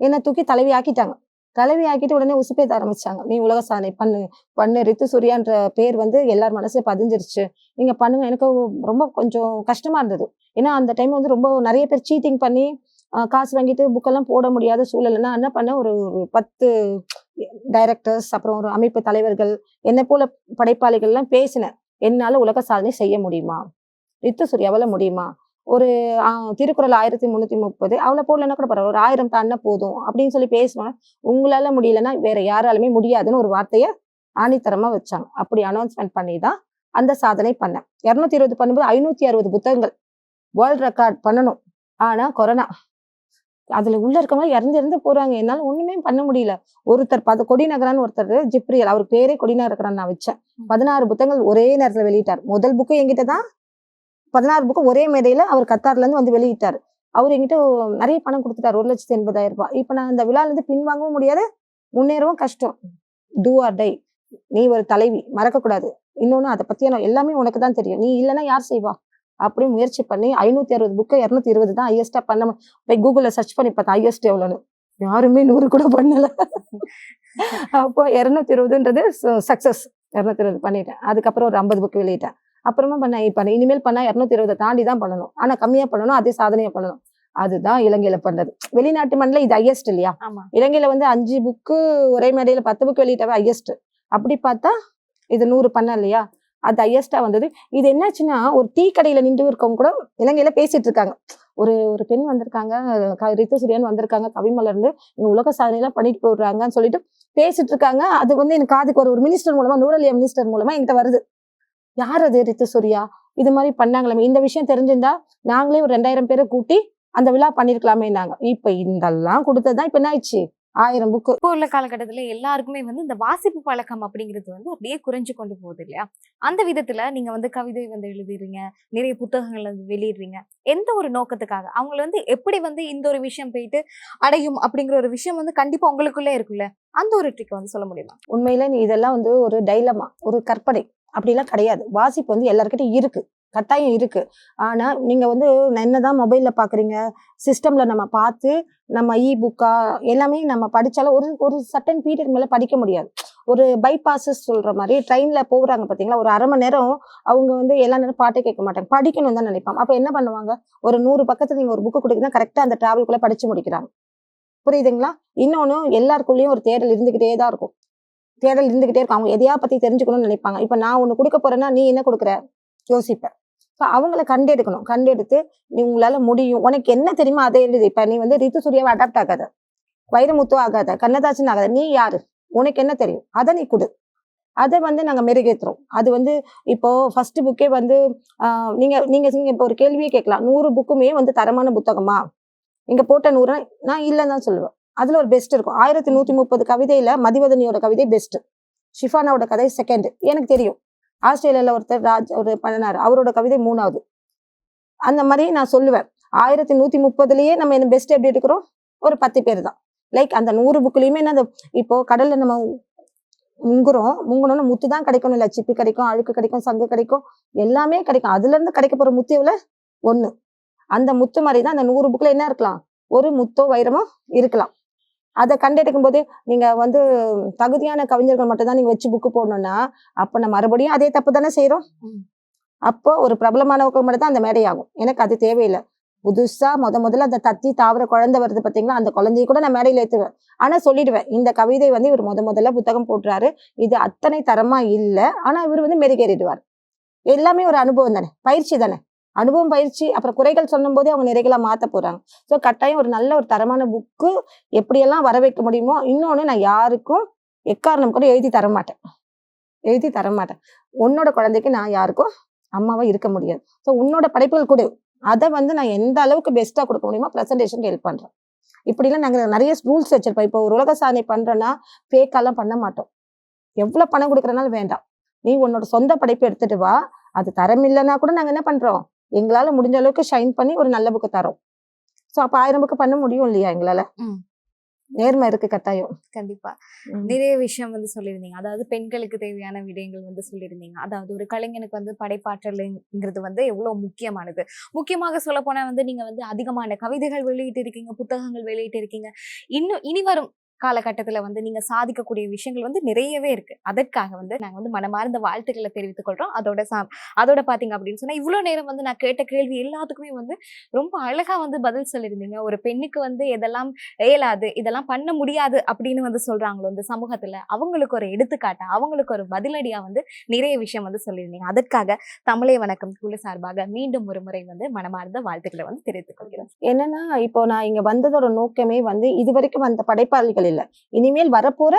என்னை தூக்கி தலைவி ஆக்கிட்டாங்க. தலைவி ஆக்கிட்டு உடனே உசுப்பேத்த ஆரம்பிச்சாங்க. நீ உலக சாதனை பண்ணு பண்ணு. ரித்து சூர்யான்ற பேர் வந்து எல்லார் மனசுல பதிஞ்சிருச்சு. நீங்க பண்ணுங்க. எனக்கு ரொம்ப கொஞ்சம் கஷ்டமா இருந்தது. ஏன்னா அந்த டைம் வந்து ரொம்ப நிறைய பேர் சீட்டிங் பண்ணி காசு வாங்கிட்டு புக்கெல்லாம் போட முடியாத சூழல்னா நான் என்ன பண்ணேன்? ஒரு ஒரு பத்து டைரக்டர்ஸ் அப்புறம் ஒரு அமைப்பு தலைவர்கள் என்னை போல படைப்பாளிகள்லாம் பேசினேன். என்னால உலக சாதனை செய்ய முடியுமா? ரித்து சூர்யாவால முடியுமா? ஒரு ஆஹ், திருக்குறள் ஆயிரத்தி முன்னூத்தி முப்பது அவளை போடலன்னா கூட பரவாயில்ல ஒரு ஆயிரம் தாண்டா போதும் அப்படின்னு சொல்லி பேசுவாங்க. உங்களால முடியலன்னா வேற யாராலுமே முடியாதுன்னு ஒரு வார்த்தையை ஆணித்தரமா வச்சாங்க. அப்படி அனௌன்ஸ்மெண்ட் பண்ணி தான் அந்த சாதனை பண்ணேன். இருநூத்தி இருபது பண்ணும்போது ஐநூத்தி அறுபது புத்தகங்கள் வேர்ல்ட் ரெக்கார்ட் பண்ணணும். ஆனா கொரோனா அதுல உள்ள இருக்கவங்க இறந்து இறந்து போறாங்க. என்னால ஒண்ணுமே பண்ண முடியல. ஒருத்தர் பத கொடிநகரான்னு ஒருத்தர் ஜிப்ரியல் அவர் பேரே கொடிநகரான் நான் வச்சேன். பதினாறு புத்தகங்கள் ஒரே நேரத்துல வெளியிட்டார். முதல் புக்கு என்கிட்ட தான் பதினாறு புக்கு ஒரே மேடையில அவர் கத்தார்ல இருந்து வந்து வெளியிட்டாரு. அவர் என்கிட்ட நிறைய பணம் கொடுத்துட்டாரு. ஒரு லட்சத்தி எண்பதாயிரம் ரூபாய். இப்ப நான் அந்த விழால இருந்து பின்வாங்கவும் முடியாது முன்னேறவும் கஷ்டம். டூ ஆர் டை நீ ஒரு தலைவி மறக்க கூடாது இன்னொன்னு அதை பத்தியான எல்லாமே உனக்கு தான் தெரியும். நீ இல்லைன்னா யார் செய்வா? அப்படி முயற்சி பண்ணி ஐநூத்தி அறுபது புக்கு இருநூத்தி இருபது தான் ஹையஸ்டா பண்ண போய் கூகுள்ல சர்ச் பண்ணி பார்த்தேன் ஹையஸ்ட் எவ்வளோன்னு யாருமே நூறு கூட பண்ணல. அப்போ இருநூத்தி இருபதுன்றது சக்சஸ் இருநூத்தி இருபது பண்ணிட்டேன். அதுக்கப்புறம் ஒரு ஐம்பது புக்கு வெளியிட்டேன். அப்புறமா பண்ண இப்ப இனிமேல் பண்ணா இருநூத்தி இருபதை தாண்டி தான் பண்ணணும். ஆனா கம்மியா பண்ணணும் அதே சாதனையா பண்ணணும். அதுதான் இலங்கையில பண்றது. வெளிநாட்டு மண்ணில் இது ஹையஸ்ட் இல்லையா? இலங்கையில வந்து அஞ்சு புக்கு ஒரே மேடையில பத்து புக்கு வெளியிட்டவே ஹையஸ்ட் அப்படி பார்த்தா இது நூறு பண்ண இல்லையா? அது ஹையஸ்டா வந்தது. இது என்னாச்சுன்னா ஒரு டீ கடையில நின்று இருக்கவங்க கூட இலங்கையில பேசிட்டு இருக்காங்க ஒரு ஒரு பெண் வந்திருக்காங்க ரித்து சூரியன் வந்திருக்காங்க கவிமலர் இருந்து இங்க உலக சாதனைலாம் பண்ணிட்டு போடுறாங்கன்னு சொல்லிட்டு பேசிட்டு இருக்காங்க அது வந்து எனக்கு காதுக்கு ஒரு ஒரு மினிஸ்டர் மூலமா நூரலியா மினிஸ்டர் மூலமா என்கிட்ட வருது. யார் அது ரித்து சுரியா? இது மாதிரி பண்ணாங்களே இந்த விஷயம் தெரிஞ்சிருந்தா நாங்களே ஒரு ரெண்டாயிரம் பேரை கூட்டி அந்த விழா பண்ணிருக்கலாமே நாங்க இப்ப இதெல்லாம் கொடுத்ததுதான் இப்ப என்ன ஆயிடுச்சு ஆயிரம் புக்கு இப்போ உள்ள காலகட்டத்துல எல்லாருக்குமே வந்து இந்த வாசிப்பு பழக்கம் அப்படிங்கிறது வந்து அப்படியே குறைஞ்சு கொண்டு போகுது இல்லையா? அந்த விதத்துல நீங்க வந்து கவிதை வந்து எழுதுறீங்க நிறைய புத்தகங்கள் வந்து வெளியிடுறீங்க. எந்த ஒரு நோக்கத்துக்காக? அவங்கள வந்து எப்படி வந்து இந்த ஒரு விஷயம் போயிட்டு அடையும் அப்படிங்கிற ஒரு விஷயம் வந்து கண்டிப்பா உங்களுக்குள்ளே இருக்குல்ல அந்த ஒரு ட்ரிக் வந்து சொல்ல முடியுமா? உண்மையில நீ இதெல்லாம் வந்து ஒரு டைலமா ஒரு கற்பனை அப்படிலாம் கிடையாது. வாசிப்பு வந்து எல்லாருக்கிட்டையும் இருக்கு கட்டாயம் இருக்கு. ஆனா நீங்க வந்து என்னதான் மொபைல்ல பாக்குறீங்க சிஸ்டம்ல நம்ம பார்த்து நம்ம இ புக்கா எல்லாமே நம்ம படிச்சாலும் ஒரு ஒரு சட்டன் பீரியட் மேல படிக்க முடியாது. ஒரு பைபாஸஸ் சொல்ற மாதிரி ட்ரெயின்ல போகிறாங்க பார்த்தீங்களா ஒரு அரை மணி நேரம் அவங்க வந்து எல்லா நேரம் பாட்டே கேட்க மாட்டாங்க. படிக்கணும் தான் நினைப்பாங்க. அப்போ என்ன பண்ணுவாங்க? ஒரு நூறு பக்கத்துல நீங்க ஒரு புக்கு கொடுக்குன்னா கரெக்டாக அந்த டிராவல்குள்ள படிச்சு முடிக்கிறாங்க. புரியுதுங்களா? இன்னொன்று எல்லாருக்குள்ளேயும் ஒரு தேடல் இருந்துகிட்டே தான் இருக்கும். தேடல் இருந்துகிட்டே இருக்கும். அவங்க எதையா பத்தி தெரிஞ்சுக்கணும்னு நினைப்பாங்க. இப்போ நான் ஒன்று கொடுக்க போறேன்னா நீ என்ன கொடுக்குற? யோசிப்பேன் ஸோ அவங்கள கண்டெடுக்கணும். கண்டெடுத்து நீ உங்களால முடியும். உனக்கு என்ன தெரியுமோ அதை எழுது. இப்போ நீ வந்து ரித்து சூர்யாவை அடாப்ட் ஆகாத. வைரமுத்து ஆகாத. கண்ணதாசன் ஆகாத. நீ யாரு? உனக்கு என்ன தெரியும்? அதை நீ கொடு. அதை வந்து நாங்கள் மெருகேத்துறோம். அது வந்து இப்போ ஃபர்ஸ்ட் புக்கே வந்து நீங்கள் நீங்கள் நீங்கள் இப்போ ஒரு கேள்வியே கேட்கலாம். நூறு புக்குமே வந்து தரமான புத்தகமா? இங்கே போட்ட நூறு நான் இல்லைன்னு தான் சொல்லுவேன். அதில் ஒரு பெஸ்ட் இருக்கும். ஆயிரத்தி நூற்றி முப்பது கவிதையில் மதிவதனியோட கவிதை பெஸ்ட்டு ஷிஃபானாவோட கதை செகண்ட் எனக்கு தெரியும். ஆஸ்திரேலியாவில் ஒருத்தர் ராஜ் ஒரு பண்ணினார். அவரோட கவிதை மூணாவது. அந்த மாதிரி நான் சொல்லுவேன். ஆயிரத்தி நூற்றி முப்பதுலேயே நம்ம என்ன பெஸ்ட் எப்படி எடுக்கிறோம்? ஒரு பத்து பேர் தான். லைக் அந்த நூறு புக்லயுமே என்ன அந்த இப்போ கடலில் நம்ம முங்குறோம். முங்கணும்னு முத்து தான் கிடைக்கணும் இல்லை. சிப்பி கிடைக்கும் அழுக்கு கிடைக்கும் சங்கு கிடைக்கும். எல்லாமே கிடைக்கும். அதுலேருந்து கிடைக்க போகிற முத்து எவ்வளோ ஒன்று அந்த முத்து மாதிரி தான் அந்த நூறு புக்கில் என்ன இருக்கலாம்? ஒரு முத்தோ வைரமோ இருக்கலாம். அதை கண்டெடுக்கும் போது நீங்க வந்து தகுதியான கவிஞர்கள் மட்டும் தான் நீங்க வச்சு புக்கு போடணும்னா அப்ப நம்ம மறுபடியும் அதே தப்பு தானே செய்யறோம் ம். அப்போ ஒரு பிரபலமானவங்க மட்டும் தான் அந்த மேடையாகும் எனக்கு அது தேவையில்லை. புதுசா முத முதல்ல அந்த தத்தி தாவர குழந்தை வருது பாத்தீங்களா அந்த குழந்தைய கூட நான் மேடையில ஏத்துவேன். ஆனா சொல்லிடுவேன் இந்த கவிதை வந்து இவர் முத முதல்ல புத்தகம் போட்டுறாரு இது அத்தனை தரமா இல்ல ஆனா இவர் வந்து மெருகேறிடுவார். எல்லாமே ஒரு அனுபவம் தானே பயிற்சி தானே. அனுபவம் பயிற்சி அப்புறம் குறைகள் சொல்லும் போதே அவங்க நிறைகளாக மாற்ற போகிறாங்க ஸோ கட்டாயம் ஒரு நல்ல ஒரு தரமான புக்கு எப்படியெல்லாம் வர வைக்க முடியுமோ இன்னொன்று நான் யாருக்கும் எக்காரணம் கூட எழுதி தர மாட்டேன். எழுதி தரமாட்டேன் உன்னோட குழந்தைக்கு நான் யாருக்கும் அம்மாவாக இருக்க முடியாது. ஸோ உன்னோட படைப்புகள் கொடு. அதை வந்து நான் எந்த அளவுக்கு பெஸ்ட்டாக கொடுக்க முடியுமோ ப்ரெசன்டேஷனுக்கு ஹெல்ப் பண்ணுறேன் இப்படிலாம் நாங்கள் நிறைய ரூல்ஸ் வச்சுருப்போம். இப்போ ஒரு உலக சாதனை பண்ணுறோன்னா ஃபேக்கெல்லாம் பண்ண மாட்டோம். எவ்வளோ பணம் கொடுக்குறனாலும் வேண்டாம். நீ உன்னோட சொந்த படைப்பு எடுத்துகிட்டு வா. அது தரம் இல்லைன்னா கூட நாங்கள் என்ன பண்ணுறோம் எங்களால முடிஞ்ச அளவுக்கு ஷைன் பண்ணி ஒரு நல்ல புக்கு தரோம். சோ அப்ப ஆயிரம் புக்கு பண்ண முடியும் இல்லையா எங்களால. நேர்மை இருக்கு கட்டாயம். கண்டிப்பா. நிறைய விஷயம் வந்து சொல்லியிருந்தீங்க. அதாவது பெண்களுக்கு தேவையான விடயங்கள் வந்து சொல்லியிருந்தீங்க. அதாவது ஒரு கலைஞனுக்கு வந்து படைப்பாற்றல்ங்கிறது வந்து எவ்வளவு முக்கியமானது. முக்கியமாக சொல்ல போனா வந்து நீங்க வந்து அதிகமான கவிதைகள் வெளியிட்டு இருக்கீங்க புத்தகங்கள் வெளியிட்டு இருக்கீங்க இன்னும் இனி வரும் காலகட்டத்தில் வந்து நீங்கள் சாதிக்கக்கூடிய விஷயங்கள் வந்து நிறையவே இருக்குது அதற்காக வந்து நாங்கள் வந்து மனமார்ந்த வாழ்த்துக்களை தெரிவித்துக் கொள்கிறோம் அதோட சா அதோட பார்த்தீங்க அப்படின்னு சொன்னால் இவ்வளோ நேரம் வந்து நான் கேட்ட கேள்வி எல்லாத்துக்குமே வந்து ரொம்ப அழகாக வந்து பதில் சொல்லியிருந்தீங்க. ஒரு பெண்ணுக்கு வந்து எதெல்லாம் இயலாது இதெல்லாம் பண்ண முடியாது அப்படின்னு வந்து சொல்கிறாங்களோ இந்த சமூகத்தில் அவங்களுக்கு ஒரு எடுத்துக்காட்டா அவங்களுக்கு ஒரு பதிலடியாக வந்து நிறைய விஷயம் வந்து சொல்லியிருந்தீங்க. அதற்காக தமிழே வணக்கம். குழு சார்பாக மீண்டும் ஒரு முறை வந்து மனமார்ந்த வாழ்த்துக்களை வந்து தெரிவித்துக் கொள்கிறோம் என்னன்னா இப்போ நான் இங்க வந்ததோட நோக்கமே வந்து இது வரைக்கும் வந்த படைப்பாளிகள் இல்ல. இனிமேல் வரப்போற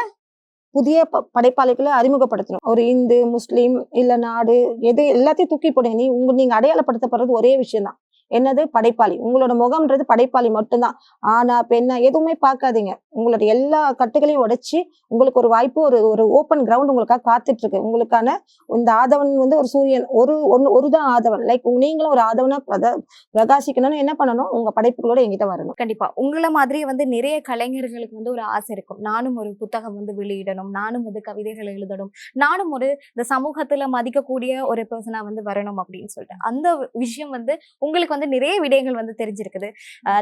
புதிய ப- படைப்பாளிகளை அறிமுகப்படுத்தணும். ஒரு இந்து முஸ்லீம் இல்ல நாடு எது எல்லாத்தையும் தூக்கி போடுங்க நீ உங்க நீங்க அடையாளப்படுத்தப்படுறது ஒரே விஷயம் தான் என்னது? படைப்பாளி. உங்களோட முகம்ன்றது படைப்பாளி மட்டும்தான். ஆனா பெண்ணா எதுவுமே பார்க்காதீங்க. உங்களோட எல்லா கட்டுகளையும் உடைச்சி உங்களுக்கு ஒரு வாய்ப்பு ஒரு ஒரு ஓப்பன் கிரவுண்ட் உங்களுக்காக காத்துட்டு இருக்கு உங்களுக்கான இந்த ஆதவன் வந்து ஒரு சூரியன். ஒரு ஒன்று ஒரு தான் ஆதவன். லைக் நீங்களும் ஒரு ஆதவனா பிரத- பிரகாசிக்கணும்னு என்ன பண்ணணும்? உங்க படைப்புகளோட எங்கிட்ட வரணும். கண்டிப்பா. உங்களை மாதிரி வந்து நிறைய கலைஞர்களுக்கு வந்து ஒரு ஆசை இருக்கும். நானும் ஒரு புத்தகம் வந்து வெளியிடணும். நானும் வந்து கவிதைகளை எழுதணும். நானும் ஒரு இந்த சமூகத்துல மதிக்கக்கூடிய ஒரு பர்சனா வந்து வரணும் அப்படின்னு சொல்லிட்டு. அந்த விஷயம் வந்து உங்களுக்கு வந்து நிறைய விடயங்கள் வந்து தெரிஞ்சிருக்குது.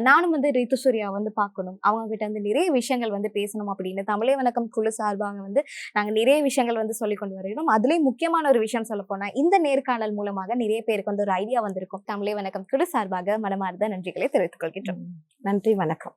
நானும் வந்து ரித்து சூர்யா வந்து பார்க்கணும். அவங்க கிட்ட வந்து நிறைய விஷயங்கள் வந்து பேசணும் அப்படின்னு தமிழே வணக்கம் குழு சார்பாக வந்து நாங்க நிறைய விஷயங்கள் வந்து சொல்லி கொண்டு வருகிறோம். அதுலயும் முக்கியமான ஒரு விஷயம் சொல்ல போனா இந்த நேர்காணல் மூலமாக நிறைய பேருக்கு வந்து ஒரு ஐடியா வந்திருக்கும். தமிழே வணக்கம் குழு சார்பாக மனமார்ந்த நன்றிகளை தெரிவித்துக் கொள்கின்றோம். நன்றி வணக்கம்.